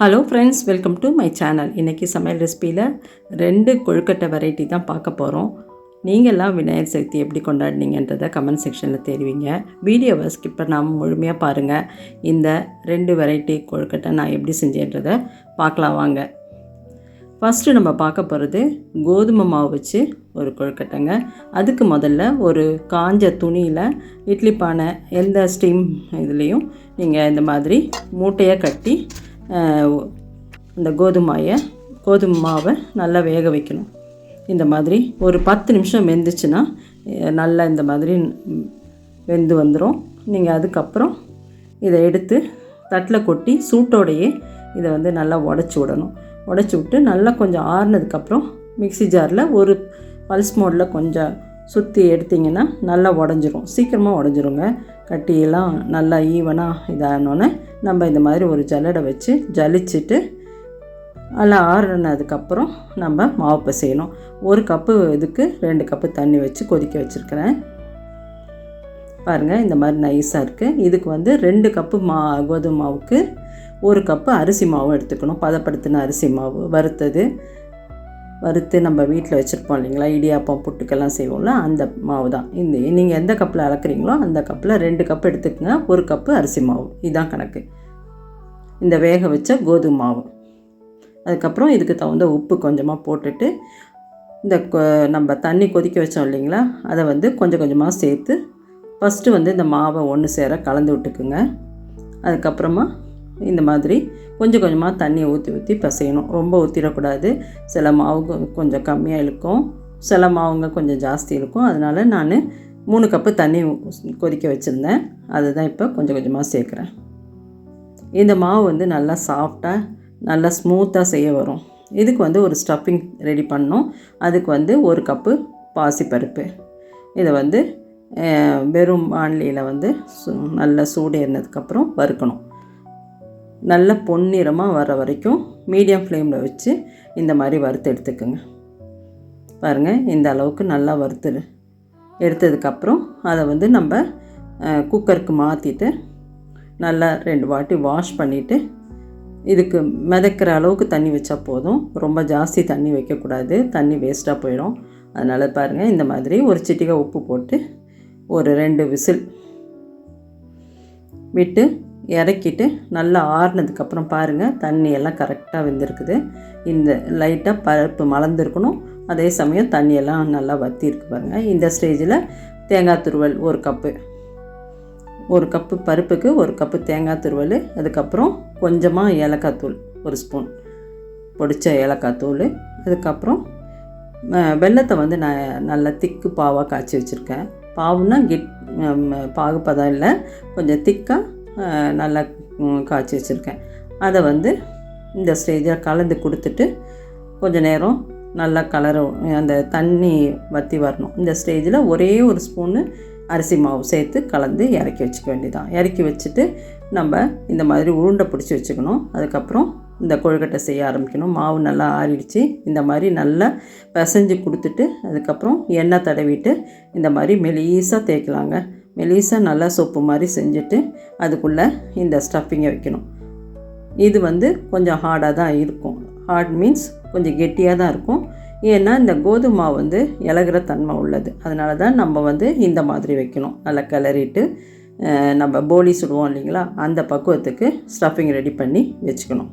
Hello friends welcome to my channel இன்றைக்கி சமையல் ரெசிப்பியில் ரெண்டு கொழுக்கட்டை வெரைட்டி தான் பார்க்க போகிறோம் நீங்கள்லாம் விநாயகர் சதுர்த்தி எப்படி கொண்டாடினீங்கன்றதை கமெண்ட் செக்ஷனில் தெரிவிங்க. வீடியோவை ஸ்கிப் பண்ணாமல் முழுமையாக பாருங்கள் இந்த ரெண்டு வெரைட்டி கொழுக்கட்டை நான் எப்படி செஞ்சேன்றதை பார்க்கலாம் வாங்க. ஃபஸ்ட்டு நம்ம பார்க்க போகிறது கோதுமை மாவு வச்சு ஒரு கொழுக்கட்டைங்க. அதுக்கு முதல்ல ஒரு காஞ்ச துணியில் இட்லி பானை எந்த ஸ்டீம் இதுலேயும் நீங்கள் இந்த மாதிரி மூட்டையாக கட்டி இந்த கோதுமையை கோதுமை மாவை நல்லா வேக வைக்கணும். இந்த மாதிரி ஒரு பத்து நிமிஷம் வெந்துச்சுன்னா நல்லா இந்த மாதிரி வெந்து வந்துடும் நீங்கள் அதுக்கப்புறம் இதை எடுத்து தட்டில் கொட்டி சூட்டோடையே இதை வந்து நல்லா உடச்சி விடணும். உடச்சி விட்டு நல்லா கொஞ்சம் ஆறுனதுக்கப்புறம் மிக்ஸி ஜாரில் ஒரு பல்ஸ் மோடில் கொஞ்சம் சுற்றி எடுத்திங்கன்னா நல்லா உடஞ்சிரும். சீக்கிரமாக உடஞ்சிருங்க. கட்டியெல்லாம் நல்லா ஈவனாக இதானோன்னே நம்ம இந்த மாதிரி ஒரு ஜல்லடை வச்சு ஜலிச்சுட்டு எல்லாம் ஆறுனதுக்கப்புறம் நம்ம மாவு பிசையணும். ஒரு கப்பு இதுக்கு ரெண்டு கப்பு தண்ணி வச்சு கொதிக்க வச்சுருக்கிறேன். பாருங்கள் இந்த மாதிரி நைஸாக இருக்குது இதுக்கு வந்து ரெண்டு கப்பு மா கோதுமை மாவுக்கு ஒரு கப்பு அரிசி மாவு எடுத்துக்கணும். பதப்படுத்தின அரிசி மாவு வறுத்தது. வறுத்து நம்ம வீட்டில் வச்சுருப்போம் இல்லைங்களா? இடியாப்பம் புட்டுக்கெல்லாம் செய்வோம்ல அந்த மாவு தான் இந்த நீங்கள் எந்த கப்பில் அளக்குறீங்களோ அந்த கப்பில் ரெண்டு கப் எடுத்துக்கங்க. ஒரு கப்பு அரிசி மாவு. இதுதான் கணக்கு. இந்த வேக வச்ச கோதுமை மாவு. அதுக்கப்புறம் இதுக்கு தகுந்த உப்பு கொஞ்சமாக போட்டுட்டு இந்த கொ- நம்ம தண்ணி கொதிக்க வச்சோம் இல்லைங்களா? அதை வந்து கொஞ்சம் கொஞ்சமாக சேர்த்து ஃபஸ்ட்டு வந்து இந்த மாவை ஒன்று சேர கலந்து விட்டுக்குங்க. அதுக்கப்புறமா இந்த மாதிரி கொஞ்சம் கொஞ்சமாக தண்ணியை ஊற்றி ஊற்றி பிசையணும். ரொம்ப ஊற்றிடக்கூடாது சில மாவு கொஞ்சம் கம்மியாக இருக்கும். சில மாவுங்க கொஞ்சம் ஜாஸ்தி இருக்கும். அதனால் நான் மூணு கப்பு தண்ணி கொதிக்க வச்சுருந்தேன். அதுதான் இப்போ கொஞ்சம் கொஞ்சமாக சேர்க்குறேன். இந்த மாவு வந்து நல்லா சாஃப்டாக நல்லா ஸ்மூத்தாக செய்ய வரும். இதுக்கு வந்து ஒரு ஸ்டஃபிங் ரெடி பண்ணோம். அதுக்கு வந்து ஒரு கப்பு பாசிப்பருப்பு. இதை வந்து வெறும் வானிலையில் வந்து சு நல்லா சூடு ஏறினதுக்கப்புறம் வறுக்கணும். நல்ல பொன்னிறமாக வர வரைக்கும் மீடியம் ஃப்ளேமில் வச்சு இந்த மாதிரி வறுத்து எடுத்துக்கோங்க. பாருங்கள் இந்த அளவுக்கு நல்லா வறுத்து எடுத்ததுக்கப்புறம் அதை வந்து நம்ம குக்கருக்கு மாற்றிட்டு நல்லா ரெண்டு வாட்டி வாஷ் பண்ணிவிட்டு இதுக்கு மிதக்கிற அளவுக்கு தண்ணி வச்சா போதும். ரொம்ப ஜாஸ்தி தண்ணி வைக்கக்கூடாது. தண்ணி வேஸ்ட்டாக போயிடும். அதனால் பாருங்கள் இந்த மாதிரி ஒரு சிட்டிகை உப்பு போட்டு ஒரு ரெண்டு விசில் விட்டு இறக்கிட்டு நல்லா ஆறுனதுக்கப்புறம் பாருங்கள் தண்ணியெல்லாம் கரெக்டாக வெந்திருக்குது. இந்த லைட்டாக பருப்பு மலர்ந்துருக்கணும். அதே சமயம் தண்ணியெல்லாம் நல்லா வற்றிருக்கு பாருங்கள் இந்த ஸ்டேஜில் தேங்காய் துருவல் ஒரு கப்பு ஒரு கப்பு பருப்புக்கு ஒரு கப்பு தேங்காய் துருவல். அதுக்கப்புறம் கொஞ்சமாக ஏலக்காய் தூள் ஒரு ஸ்பூன் பொடிச்ச ஏலக்காய் தூள். அதுக்கப்புறம் வெள்ளத்தை வெல்லத்தை வந்து நான் நல்லா திக்கு பாவாக காய்ச்சி வச்சுருக்கேன். பாவுன்னா கிட் பாகுப்பதம் இல்லை. கொஞ்சம் திக்காக நல்லா காய்ச்சி வச்சுருக்கேன். அதை வந்து இந்த ஸ்டேஜில் கலந்து கொடுத்துட்டு கொஞ்சம் நேரம் நல்லா கலரும் அந்த தண்ணி வற்றி வரணும். இந்த ஸ்டேஜில் ஒரே ஒரு ஸ்பூனு அரிசி மாவு சேர்த்து கலந்து இறக்கி வச்சுக்க வேண்டியதான் இறக்கி வச்சுட்டு நம்ம இந்த மாதிரி உருண்டை பிடிச்சி வச்சுக்கணும். அதுக்கப்புறம் இந்த கொழுக்கட்டை செய்ய ஆரம்பிக்கணும். மாவு நல்லா ஆறிடுச்சு. இந்த மாதிரி நல்லா பிசைஞ்சு கொடுத்துட்டு அதுக்கப்புறம் எண்ணெய் தடவிட்டு இந்த மாதிரி மெலீஸாக தேய்க்கலாங்க. மெலிசாக நல்லா சோப்பு மாதிரி செஞ்சுட்டு அதுக்குள்ளே இந்த ஸ்டஃபிங்கை வைக்கணும். இது வந்து கொஞ்சம் ஹார்டாக தான் இருக்கும். ஹார்ட் மீன்ஸ் கொஞ்சம் கெட்டியாக தான் இருக்கும். ஏன்னா இந்த கோதுமை மாவு வந்து இலகிற தன்மை உள்ளது. அதனால தான் நம்ம வந்து இந்த மாதிரி வைக்கணும். நல்லா கிளறிட்டு நம்ம போலி சுடுவோம் இல்லைங்களா? அந்த பக்குவத்துக்கு ஸ்டஃபிங் ரெடி பண்ணி வச்சுக்கணும்.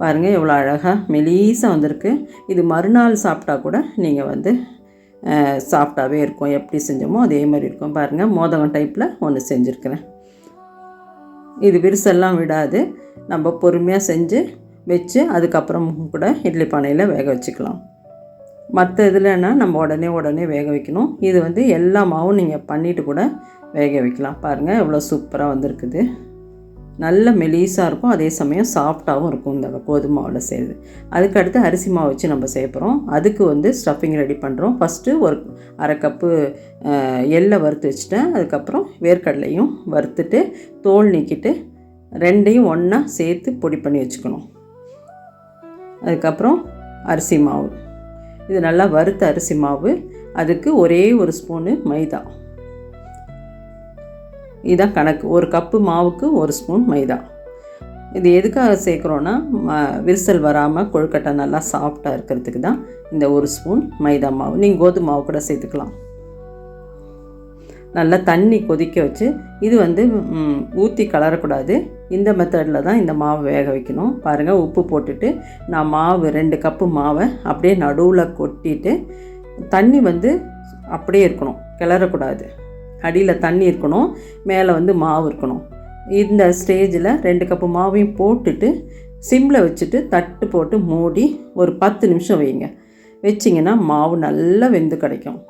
பாருங்கள் எவ்வளோ அழகாக மெலீஸாக வந்திருக்கு. இது மறுநாள் சாப்பிட்டா கூட நீங்கள் வந்து சாஃப்டாகவே இருக்கும். எப்படி செஞ்சோமோ அதே மாதிரி இருக்கும். பாருங்கள் மோதகம் டைப்பில் ஒன்று செஞ்சுருக்கிறேன். இது விரிசெல்லாம் விடாது. நம்ம பொறுமையாக செஞ்சு வச்சு அதுக்கப்புறம் கூட இட்லி பானையில் வேக வச்சுக்கலாம். மற்ற இதுலன்னா நம்ம உடனே உடனே வேக வைக்கணும். இது வந்து எல்லா மாவும் நீங்கள் பண்ணிவிட்டு கூட வேக வைக்கலாம். பாருங்கள் எவ்வளோ சூப்பராக வந்திருக்குது. நல்ல மெலீஸாக இருக்கும். அதே சமயம் சாஃப்டாகவும் இருக்கும் இந்த கோதுமை மாவில் செய்யுது அதுக்கு அடுத்து அரிசி மாவு வச்சு நம்ம செய்ய போகிறோம் அதுக்கு வந்து ஸ்டஃபிங் ரெடி பண்ணுறோம் ஃபஸ்ட்டு ஒரு அரை கப்பு எள்ளை வறுத்து வச்சுட்டேன். அதுக்கப்புறம் வேர்க்கடலையும் வறுத்துட்டு தோல் நீக்கிட்டு ரெண்டையும் ஒன்றா சேர்த்து பொடி பண்ணி வச்சுக்கணும். அதுக்கப்புறம் அரிசி மாவு. இது நல்லா வறுத்த அரிசி மாவு. அதுக்கு ஒரே ஒரு ஸ்பூனு மைதா. இதுதான் கணக்கு. ஒரு கப்பு மாவுக்கு ஒரு ஸ்பூன் மைதா. இது எதுக்காக சேர்க்குறோன்னா ம- விரிசல் வராமல் கொழுக்கட்டை நல்லா சாஃப்டாக இருக்கிறதுக்கு தான் இந்த ஒரு ஸ்பூன் மைதா மாவு. நீங்கள் கோதுமை மாவு கூட சேர்த்துக்கலாம். நல்லா தண்ணி கொதிக்க வச்சு இது வந்து ஊற்றி கலரக்கூடாது. இந்த மெத்தடில் தான் இந்த மாவை வேக வைக்கணும். பாருங்கள் உப்பு போட்டுட்டு நான் மாவு ரெண்டு கப்பு மாவை அப்படியே நடுவில் கொட்டிட்டு தண்ணி வந்து அப்படியே இருக்கணும் கிளறக்கூடாது. அடியில் தண்ணி இருக்கணும் மேலே வந்து மாவு இருக்கணும். இந்த ஸ்டேஜில் ரெண்டு கப்பு மாவையும் போட்டுட்டு சிம்மில் வச்சுட்டு தட்டு போட்டு மூடி ஒரு பத்து நிமிஷம் வைங்க. வச்சிங்கன்னா மாவு நல்லா வெந்து கிடைக்கும்.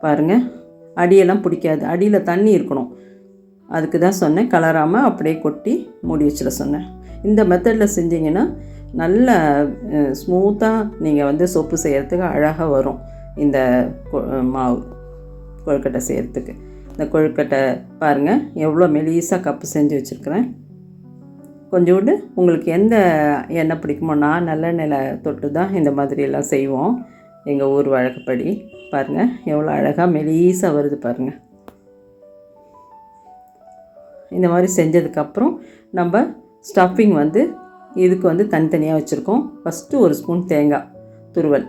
பாருங்கள் அடியெல்லாம் பிடிக்காது. அடியில் தண்ணி இருக்கணும். அதுக்கு தான் சொன்னேன் கலராமல் அப்படியே கொட்டி மூடி வச்சிட சொன்னேன். இந்த மெத்தடில் செஞ்சிங்கன்னா நல்ல ஸ்மூத்தாக நீங்கள் வந்து சொப்பு செய்கிறதுக்கு அழகாக வரும் இந்த கொ- மாவு. கொழுக்கட்டை செய்கிறதுக்கு இந்த கொழுக்கட்டை பாருங்கள் எவ்வளோ மெலிசாக கப்பு செஞ்சு வச்சுருக்குறேன். கொஞ்சோண்டு உங்களுக்கு எந்த எண்ணெய் பிடிக்குமோ நான் நல்லெண்ணெயில் தொட்டு தான் இந்த மாதிரியெல்லாம் செய்வோம். எங்கள் ஊர் வழக்கப்படி. பாருங்கள் எவ்வளோ அழகாக மெலிசாக வருது பாருங்கள் இந்த மாதிரி செஞ்சதுக்கப்புறம் நம்ம ஸ்டஃபிங் வந்து இதுக்கு வந்து தனித்தனியாக வச்சுருக்கோம். ஃபஸ்ட்டு ஒரு ஸ்பூன் தேங்காய் துருவல்.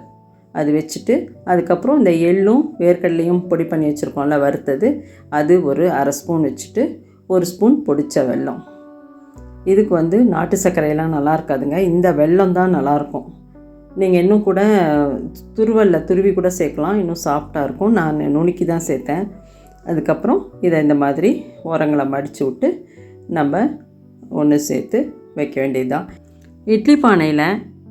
அது வச்சுட்டு அதுக்கப்புறம் இந்த எள்ளும் வேர்க்கடலையும் பொடி பண்ணி வச்சுருக்கோம்ல வறுத்தது. அது ஒரு அரை ஸ்பூன் வச்சுட்டு ஒரு ஸ்பூன் பொடித்த வெல்லம். இதுக்கு வந்து நாட்டு சர்க்கரையெல்லாம் நல்லா இருக்காதுங்க. இந்த வெல்லம் தான் நல்லாயிருக்கும் நீங்கள் இன்னும் கூட துருவலில் துருவி கூட சேர்க்கலாம். இன்னும் சாஃப்டாக இருக்கும். நான் நுணுக்கி தான் சேர்த்தேன். அதுக்கப்புறம் இதை இந்த மாதிரி உரங்களை மடித்து விட்டு நம்ம ஒன்று சேர்த்து வைக்க வேண்டியதுதான். இட்லி பானையில்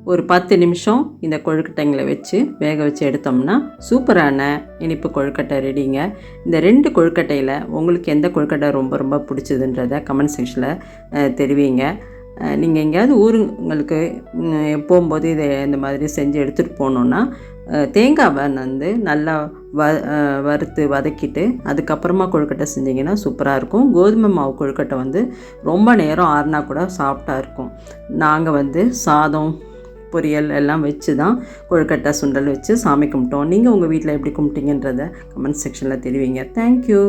ஒரு பத்து நிமிஷம் இந்த கொழுக்கட்டைங்களை வச்சு வேக வச்சு எடுத்தோம்னா சூப்பரான இனிப்பு கொழுக்கட்டை ரெடிங்க. இந்த ரெண்டு கொழுக்கட்டையில் உங்களுக்கு எந்த கொழுக்கட்டை ரொம்ப ரொம்ப பிடிச்சதுன்றத கமெண்ட் செக்ஷனில் தெரிவிங்க. நீங்கள் எங்கேயாவது ஊருங்களுக்கு போகும்போது இதை இந்த மாதிரி செஞ்சு எடுத்துகிட்டு போனோன்னா தேங்காவை வந்து நல்லா வ வறுத்து வதக்கிட்டு அதுக்கப்புறமா கொழுக்கட்டை செஞ்சிங்கன்னா சூப்பராக இருக்கும். கோதுமை மாவு கொழுக்கட்டை வந்து ரொம்ப நேரம் ஆறுனா கூட சாஃப்டாக இருக்கும். நாங்கள் வந்து சாதம் பொரியல் எல்லாம் வச்சு தான் கொழுக்கட்டை சுண்டல் வச்சு சாமி கும்பிட்டோம். நீங்கள் உங்கள் வீட்டில் எப்படி கும்பிட்டீங்கன்றத கமெண்ட் செக்ஷனில் தெரிவிங்க. தேங்க்யூ